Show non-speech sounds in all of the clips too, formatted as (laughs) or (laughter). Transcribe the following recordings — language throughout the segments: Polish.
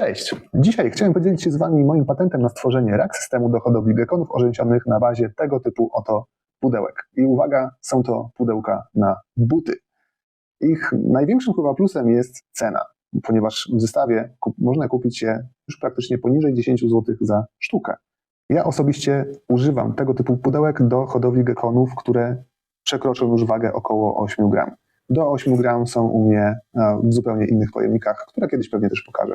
Cześć! Dzisiaj chciałem podzielić się z Wami moim patentem na stworzenie rack systemu do hodowli gekonów orzęsionych na bazie tego typu oto pudełek. I uwaga, są to pudełka na buty. Ich największym chyba plusem jest cena, ponieważ w zestawie kup, można kupić je już praktycznie poniżej 10 zł za sztukę. Ja osobiście używam tego typu pudełek do hodowli gekonów, które przekroczą już wagę około 8 gram. Do 8 gram są u mnie e, w zupełnie innych pojemnikach, które kiedyś pewnie też pokażę.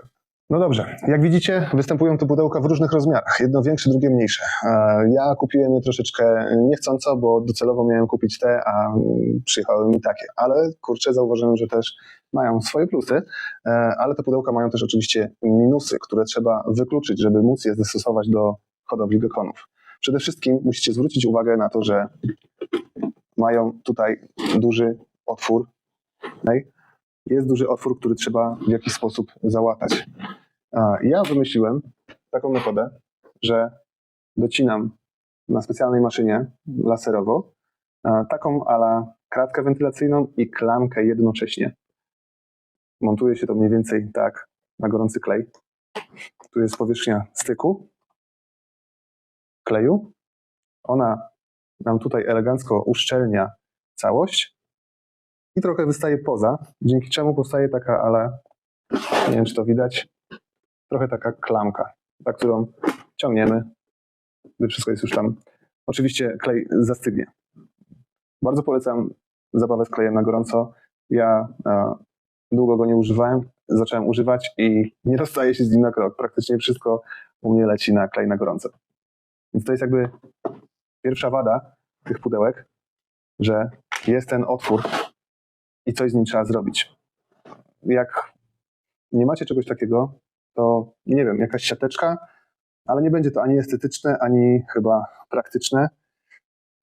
No dobrze, jak widzicie, występują te pudełka w różnych rozmiarach. Jedno większe, drugie mniejsze. E, Ja kupiłem je troszeczkę niechcąco, bo docelowo miałem kupić te, a mm, przyjechały mi takie. Ale kurczę, zauważyłem, że też mają swoje plusy, e, ale te pudełka mają też oczywiście minusy, które trzeba wykluczyć, żeby móc je zastosować do hodowli gekonów. Przede wszystkim musicie zwrócić uwagę na to, że mają tutaj duży otwór. Jest duży otwór, który trzeba w jakiś sposób załatać. Ja wymyśliłem taką metodę, że docinam na specjalnej maszynie laserowo taką ala kratkę wentylacyjną i klamkę jednocześnie. Montuje się to mniej więcej tak na gorący klej. Tu jest powierzchnia styku kleju. Ona nam tutaj elegancko uszczelnia całość i trochę wystaje poza, dzięki czemu powstaje taka ala, nie wiem czy to widać, trochę taka klamka, za którą ciągniemy, gdy wszystko jest już tam. Oczywiście klej zastygnie. Bardzo polecam zabawę z klejem na gorąco. Ja e, długo go nie używałem, zacząłem używać i nie rozstaję się z nim na krok. Praktycznie wszystko u mnie leci na klej na gorąco. Więc to jest jakby pierwsza wada tych pudełek, że jest ten otwór i coś z nim trzeba zrobić. Jak nie macie czegoś takiego, to nie wiem, jakaś siateczka, ale nie będzie to ani estetyczne, ani chyba praktyczne.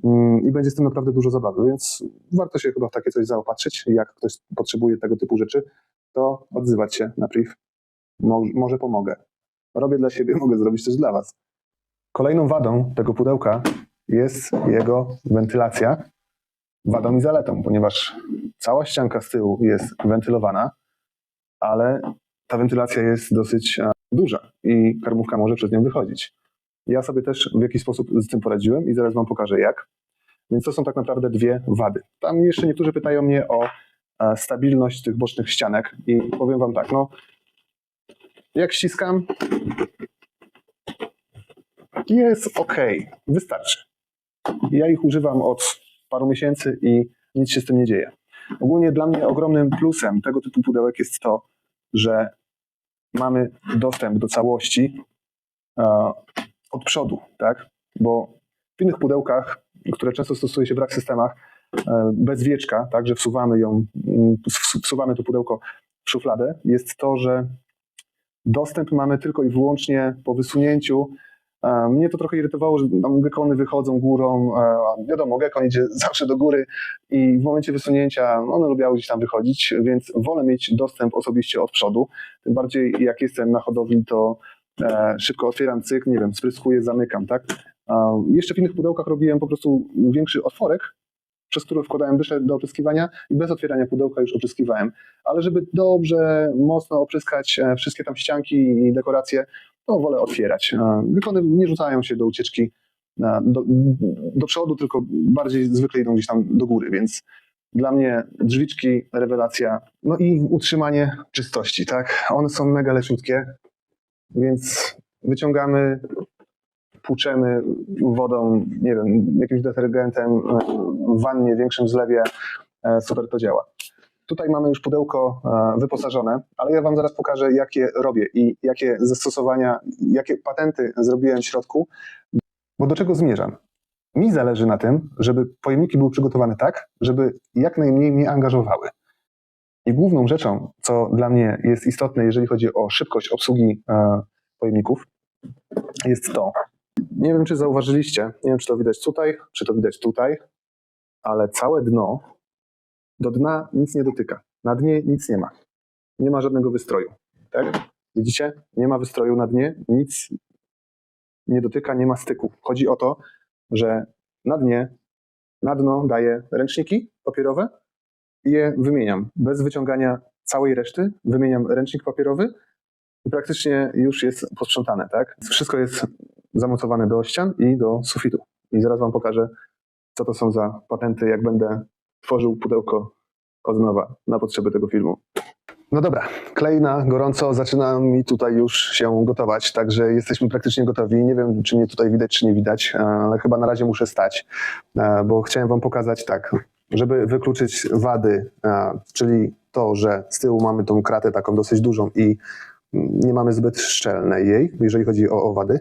Mm, I będzie z tym naprawdę dużo zabawy, więc warto się chyba w takie coś zaopatrzyć. Jak ktoś potrzebuje tego typu rzeczy, to odzywać się na priv. Mo- może pomogę. Robię dla siebie, (laughs) mogę zrobić też dla Was. Kolejną wadą tego pudełka jest jego wentylacja. Wadą i zaletą, ponieważ cała ścianka z tyłu jest wentylowana, ale ta wentylacja jest dosyć e, duża i karbówka może przez nią wychodzić. Ja sobie też w jakiś sposób z tym poradziłem i zaraz Wam pokażę jak. Więc to są tak naprawdę dwie wady. Tam jeszcze niektórzy pytają mnie o e, stabilność tych bocznych ścianek i powiem Wam tak, no jak ściskam, jest ok, wystarczy. Ja ich używam od paru miesięcy i nic się z tym nie dzieje. Ogólnie dla mnie ogromnym plusem tego typu pudełek jest to, że mamy dostęp do całości e, od przodu, tak? Bo w innych pudełkach, które często stosuje się w rack systemach, e, bez wieczka, tak, że wsuwamy ją, wsu- wsuwamy to pudełko w szufladę, jest to, że dostęp mamy tylko i wyłącznie po wysunięciu. E, Mnie to trochę irytowało, że tam gekony wychodzą górą. e, Wiadomo, gekon idzie (laughs) zawsze do góry i w momencie wysunięcia one lubiały gdzieś tam wychodzić, więc wolę mieć dostęp osobiście od przodu. Tym bardziej jak jestem na hodowli, to e, szybko otwieram cykl, nie wiem, spryskuję, zamykam, tak? Jeszcze w innych pudełkach robiłem po prostu większy otworek, przez który wkładałem dyszę do opryskiwania i bez otwierania pudełka już opryskiwałem. Ale żeby dobrze, mocno opryskać wszystkie tam ścianki i dekoracje, to wolę otwierać. Gekony nie rzucają się do ucieczki do, do przodu, tylko bardziej zwykle idą gdzieś tam do góry, więc dla mnie drzwiczki, rewelacja, no i utrzymanie czystości, tak? One są mega leciutkie, więc wyciągamy, płuczemy wodą, nie wiem, jakimś detergentem e, w wannie, większym zlewie, e, super to działa. Tutaj mamy już pudełko e, wyposażone, ale ja Wam zaraz pokażę, jakie robię i jakie zastosowania, jakie patenty zrobiłem w środku, bo do czego zmierzam? Mi zależy na tym, żeby pojemniki były przygotowane tak, żeby jak najmniej mnie angażowały. I główną rzeczą, co dla mnie jest istotne, jeżeli chodzi o szybkość obsługi e, pojemników, jest to. Nie wiem, czy zauważyliście, nie wiem, czy to widać tutaj, czy to widać tutaj, ale całe dno, do dna nic nie dotyka. Na dnie nic nie ma. Nie ma żadnego wystroju. Tak? Widzicie? Nie ma wystroju na dnie, nic nie dotyka, nie ma styku. Chodzi o to, że na dnie, na dno daję ręczniki papierowe i je wymieniam. Bez wyciągania całej reszty wymieniam ręcznik papierowy i praktycznie już jest posprzątane, tak? Wszystko jest zamocowane do ścian i do sufitu. I zaraz Wam pokażę, co to są za patenty, jak będę tworzył pudełko od nowa na potrzeby tego filmu. No dobra, klej na gorąco zaczyna mi tutaj już się gotować, także jesteśmy praktycznie gotowi. Nie wiem, czy mnie tutaj widać, czy nie widać, ale chyba na razie muszę stać, e, bo chciałem Wam pokazać tak, żeby wykluczyć wady, e, czyli to, że z tyłu mamy tą kratę taką dosyć dużą i nie mamy zbyt szczelnej jej, jeżeli chodzi o owady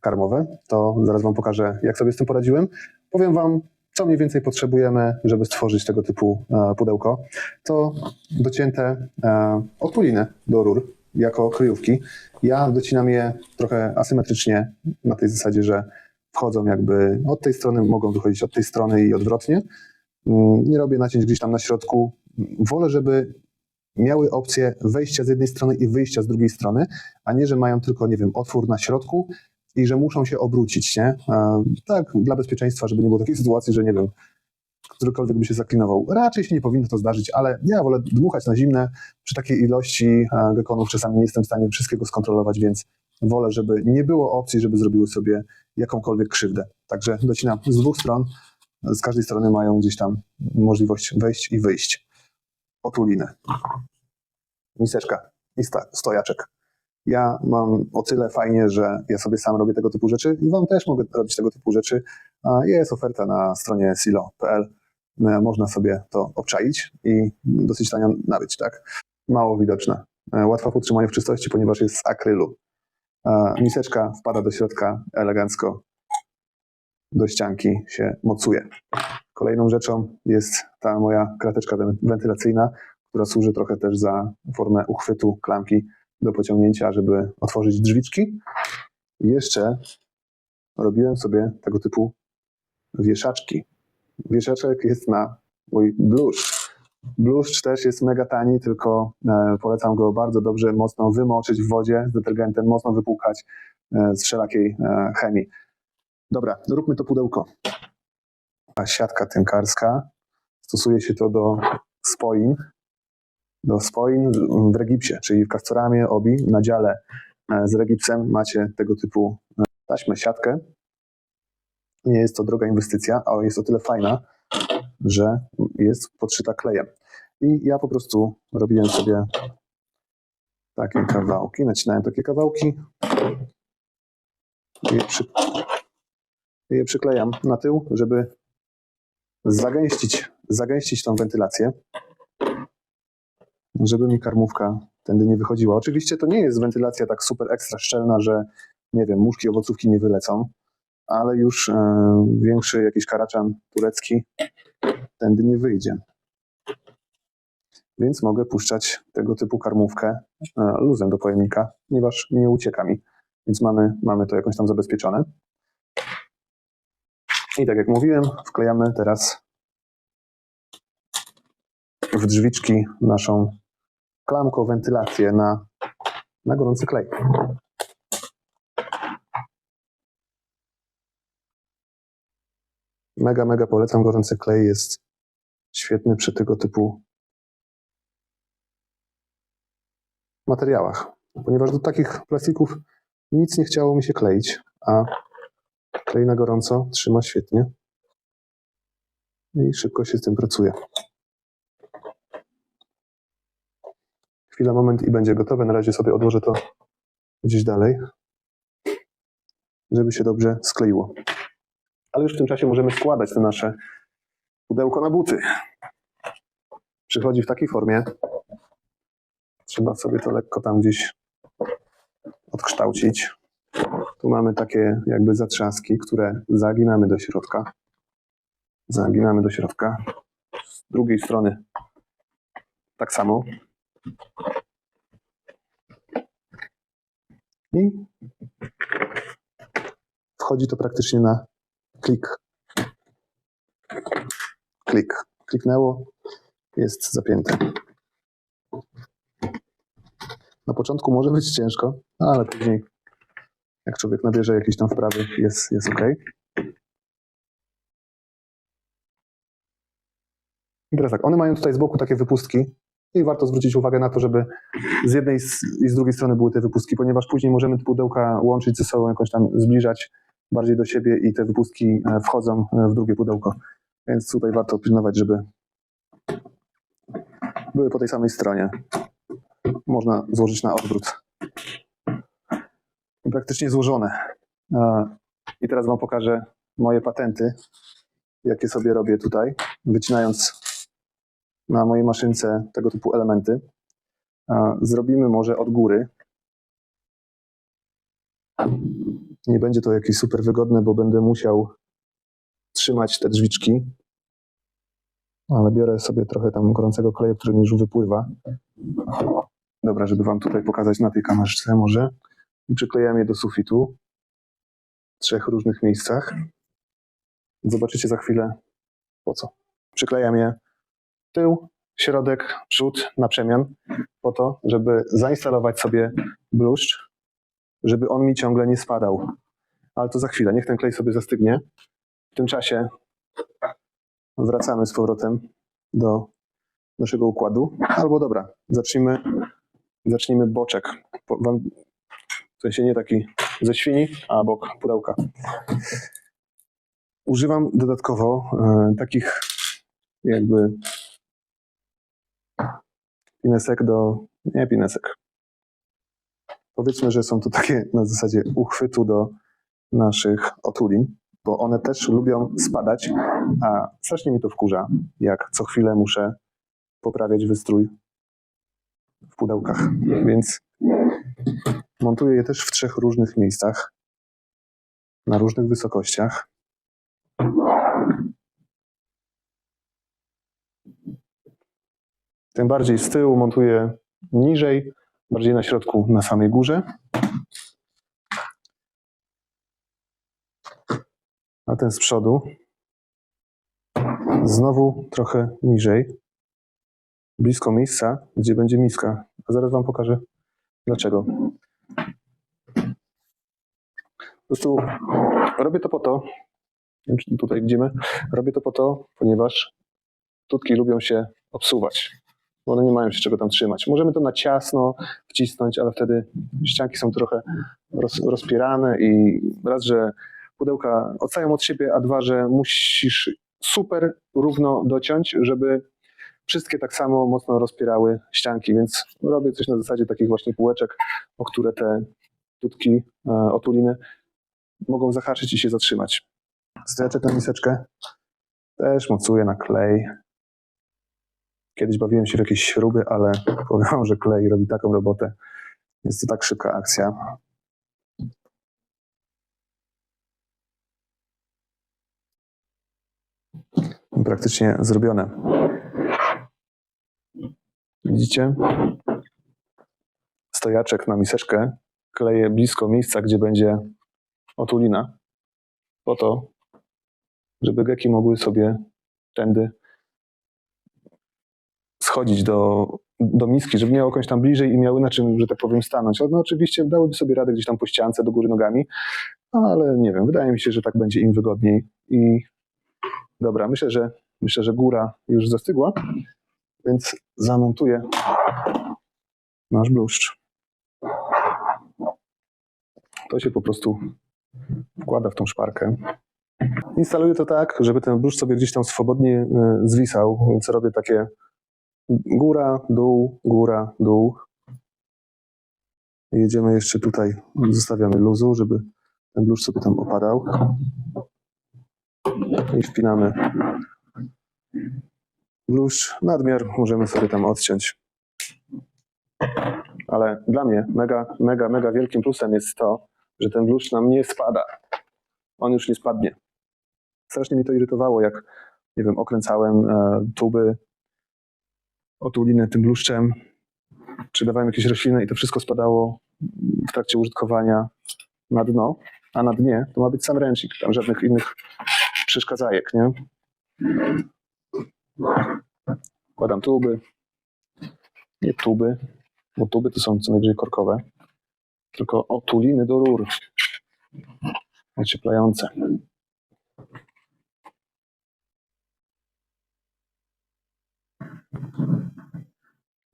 karmowe, to zaraz Wam pokażę, jak sobie z tym poradziłem. Powiem Wam, co mniej więcej potrzebujemy, żeby stworzyć tego typu e, pudełko. To docięte e, odpuliny do rur jako kryjówki. Ja docinam je trochę asymetrycznie, na tej zasadzie, że wchodzą jakby od tej strony, mogą wychodzić od tej strony i odwrotnie. Mm, Nie robię nacięć gdzieś tam na środku. Wolę, żeby miały opcję wejścia z jednej strony i wyjścia z drugiej strony, a nie, że mają tylko, nie wiem, otwór na środku i że muszą się obrócić, nie? Tak, dla bezpieczeństwa, żeby nie było takiej sytuacji, że nie wiem, którykolwiek by się zaklinował. Raczej się nie powinno to zdarzyć, ale ja wolę dmuchać na zimne. Przy takiej ilości e, gekonów czasami nie jestem w stanie wszystkiego skontrolować, więc wolę, żeby nie było opcji, żeby zrobiły sobie jakąkolwiek krzywdę. Także docinam z dwóch stron. Z każdej strony mają gdzieś tam możliwość wejść i wyjść. Otuliny. Miseczka i stojaczek. Ja mam o tyle fajnie, że ja sobie sam robię tego typu rzeczy i wam też mogę robić tego typu rzeczy. Jest oferta na stronie silo.pl. E, Można sobie to obczaić i dosyć tanio nabyć, tak? Mało widoczna. E, Łatwa w utrzymaniu w czystości, ponieważ jest z akrylu. E, Miseczka wpada do środka elegancko. Do ścianki się mocuje. Kolejną rzeczą jest ta moja krateczka wen- wentylacyjna, która służy trochę też za formę uchwytu klamki do pociągnięcia, żeby otworzyć drzwiczki. I jeszcze robiłem sobie tego typu wieszaczki. Wieszaczek jest na mój bluszcz. Bluszcz też jest mega tani, tylko e, polecam go bardzo dobrze, mocno wymoczyć w wodzie z detergentem, mocno wypłukać e, z wszelakiej e, chemii. Dobra, róbmy to pudełko. A siatka tynkarska. Stosuje się to do spoin, do spoin w regipsie, czyli w kastoramie, obi, na dziale e, z regipsem macie tego typu e, taśmę, siatkę. Nie jest to droga inwestycja, ale jest o tyle fajna, że jest podszyta klejem. I ja po prostu robiłem sobie takie kawałki, nacinałem takie kawałki i je, przy, je przyklejam na tył, żeby zagęścić, zagęścić tą wentylację żeby mi karmówka tędy nie wychodziła. Oczywiście to nie jest wentylacja tak super ekstra szczelna, że nie wiem, muszki, owocówki nie wylecą, ale już e, większy jakiś karaczan turecki tędy nie wyjdzie. Więc mogę puszczać tego typu karmówkę e, luzem do pojemnika, ponieważ nie ucieka mi. Więc mamy, mamy to jakoś tam zabezpieczone. I tak jak mówiłem, wklejamy teraz w drzwiczki naszą klamką wentylację na, na gorący klej. Mega, mega polecam. Gorący klej jest świetny przy tego typu materiałach, ponieważ do takich plastików nic nie chciało mi się kleić, a klej na gorąco trzyma świetnie i szybko się z tym pracuje. Chwila, moment i będzie gotowe. Na razie sobie odłożę to gdzieś dalej, żeby się dobrze skleiło. Ale już w tym czasie możemy składać to nasze pudełko na buty. Przychodzi w takiej formie. Trzeba sobie to lekko tam gdzieś odkształcić. Tu mamy takie jakby zatrzaski, które zaginamy do środka. Zaginamy do środka. Z drugiej strony tak samo. I wchodzi to praktycznie na klik. Klik. Kliknęło, jest zapięte. Na początku może być ciężko, ale później, jak człowiek nabierze jakieś tam wprawy, jest, jest ok. I teraz tak, one mają tutaj z boku takie wypustki, I warto zwrócić uwagę na to, żeby z jednej i z drugiej strony były te wypustki, ponieważ później możemy te pudełka łączyć ze sobą, jakoś tam zbliżać bardziej do siebie i te wypustki e, wchodzą e, w drugie pudełko. Więc tutaj warto pilnować, żeby były po tej samej stronie. Można złożyć na odwrót. Praktycznie złożone. E, I teraz Wam pokażę moje patenty, jakie sobie robię tutaj, wycinając na mojej maszynce tego typu elementy. Zrobimy może od góry. Nie będzie to jakieś super wygodne, bo będę musiał trzymać te drzwiczki. Ale biorę sobie trochę tam gorącego kleju, który mi już wypływa. Dobra, żeby Wam tutaj pokazać na tej kamerze może. I przyklejam je do sufitu w trzech różnych miejscach. Zobaczycie za chwilę po co. Przyklejam je tył, środek, przód na przemian po to, żeby zainstalować sobie bluszcz, żeby on mi ciągle nie spadał. Ale to za chwilę, niech ten klej sobie zastygnie. W tym czasie wracamy z powrotem do naszego układu. Albo dobra, zacznijmy, zacznijmy boczek. W sensie nie taki ze świni, a bok pudełka. Używam dodatkowo e, takich jakby pinesek do. Nie pinesek. Powiedzmy, że są to takie na zasadzie uchwytu do naszych otulin, bo one też lubią spadać, a strasznie mi to wkurza, jak co chwilę muszę poprawiać wystrój w pudełkach. Więc montuję je też w trzech różnych miejscach, na różnych wysokościach. Tym bardziej z tyłu montuję niżej, bardziej na środku, na samej górze. A ten z przodu znowu trochę niżej, blisko miejsca, gdzie będzie miska. A zaraz Wam pokażę dlaczego. Po prostu robię to po to, tutaj widzimy, robię to po to, ponieważ tutki lubią się obsuwać one nie mają się czego tam trzymać. Możemy to na ciasno wcisnąć, ale wtedy ścianki są trochę roz, rozpierane i raz, że pudełka odstają od siebie, a dwa, że musisz super równo dociąć, żeby wszystkie tak samo mocno rozpierały ścianki, więc robię coś na zasadzie takich właśnie półeczek, o które te tutki, e, otuliny mogą zahaczyć i się zatrzymać. Stojeczek na miseczkę też mocuję na klej. Kiedyś bawiłem się w jakieś śruby, ale powiem że klej robi taką robotę. Jest to tak szybka akcja. Praktycznie zrobione. Widzicie? Stojaczek na miseczkę kleję blisko miejsca, gdzie będzie otulina, po to, żeby geki mogły sobie tędy schodzić do, do miski, żeby miały jakąś tam bliżej i miały na czym, że tak powiem, stanąć. No oczywiście dałyby sobie radę gdzieś tam po ściance, do góry nogami, ale nie wiem, wydaje mi się, że tak będzie im wygodniej. I dobra, myślę, że myślę, że góra już zastygła, więc zamontuję nasz bluszcz. To się po prostu wkłada w tą szparkę. Instaluję to tak, żeby ten bluszcz sobie gdzieś tam swobodnie e, zwisał, więc robię takie góra, dół, góra, dół. Jedziemy jeszcze tutaj, zostawiamy luzu, żeby ten bluszcz sobie tam opadał. I wpinamy bluszcz. Nadmiar możemy sobie tam odciąć. Ale dla mnie mega, mega, mega wielkim plusem jest to, że ten bluszcz nam nie spada. On już nie spadnie. Strasznie mi to irytowało, jak nie wiem, okręcałem e, tuby otulinę tym bluszczem, czy dawałem jakieś rośliny i to wszystko spadało w trakcie użytkowania na dno, a na dnie to ma być sam ręcznik, tam żadnych innych przeszkadzajek, nie? Wkładam tuby, nie tuby, bo tuby to są co najwyżej korkowe, tylko otuliny do rur. Ocieplające.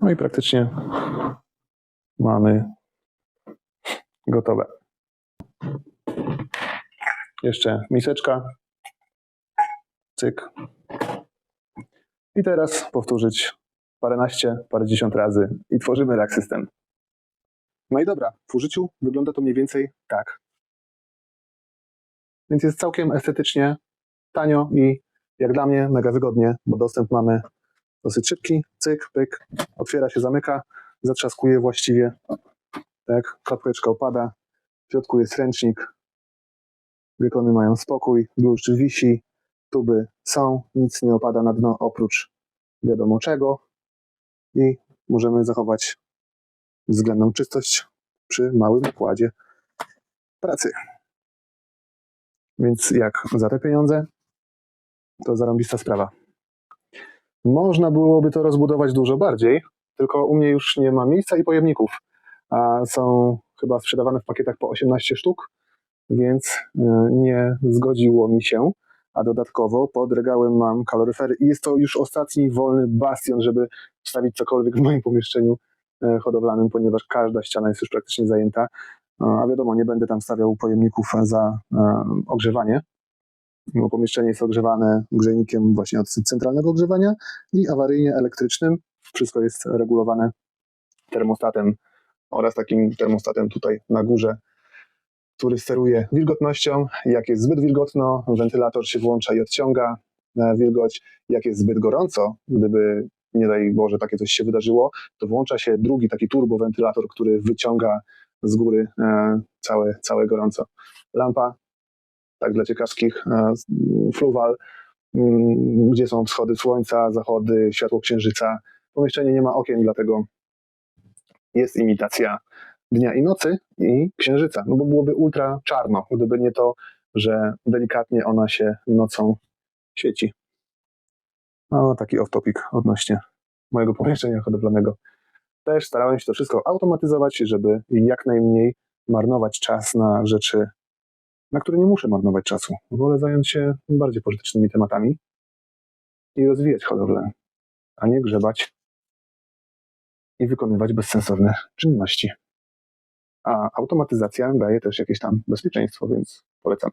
No i praktycznie mamy gotowe. Jeszcze miseczka. Cyk. I teraz powtórzyć paręnaście, parędziesiąt razy i tworzymy rack system. No i dobra, w użyciu wygląda to mniej więcej tak. Więc jest całkiem estetycznie, tanio i jak dla mnie mega wygodnie, bo dostęp mamy dosyć szybki. Cyk, pyk, otwiera się, zamyka, zatrzaskuje właściwie. Tak, klapeczka opada, w środku jest ręcznik, wykony mają spokój, bluszcz wisi, tuby są, nic nie opada na dno oprócz wiadomo czego i możemy zachować względną czystość przy małym nakładzie pracy. Więc jak za te pieniądze, to zarąbista sprawa. Można byłoby to rozbudować dużo bardziej, tylko u mnie już nie ma miejsca i pojemników, a są chyba sprzedawane w pakietach po 18 sztuk, więc y, nie zgodziło mi się. A dodatkowo pod regałem mam kaloryfery i jest to już ostatni wolny bastion, żeby wstawić cokolwiek w moim pomieszczeniu e, hodowlanym, ponieważ każda ściana jest już praktycznie zajęta. A wiadomo, nie będę tam stawiał pojemników za e, ogrzewanie, bo pomieszczenie jest ogrzewane grzejnikiem właśnie od centralnego ogrzewania i awaryjnie elektrycznym. Wszystko jest regulowane termostatem oraz takim termostatem tutaj na górze, który steruje wilgotnością. Jak jest zbyt wilgotno, wentylator się włącza i odciąga e, wilgoć. Jak jest zbyt gorąco, gdyby nie daj Boże takie coś się wydarzyło, to włącza się drugi taki turbowentylator, który wyciąga z góry e, całe, całe gorąco. Lampa, tak dla ciekawskich, e, fluwal, mm, gdzie są wschody słońca, zachody, światło księżyca. Pomieszczenie nie ma okien, dlatego jest imitacja dnia i nocy i księżyca. No bo byłoby ultra czarno, gdyby nie to, że delikatnie ona się nocą świeci. No, taki off-topic odnośnie mojego pomieszczenia hodowlanego. Też starałem się to wszystko automatyzować, żeby jak najmniej marnować czas na rzeczy, na które nie muszę marnować czasu. Wolę zająć się bardziej pożytecznymi tematami i rozwijać hodowlę, a nie grzebać i wykonywać bezsensowne czynności. A automatyzacja daje też jakieś tam bezpieczeństwo, więc polecam.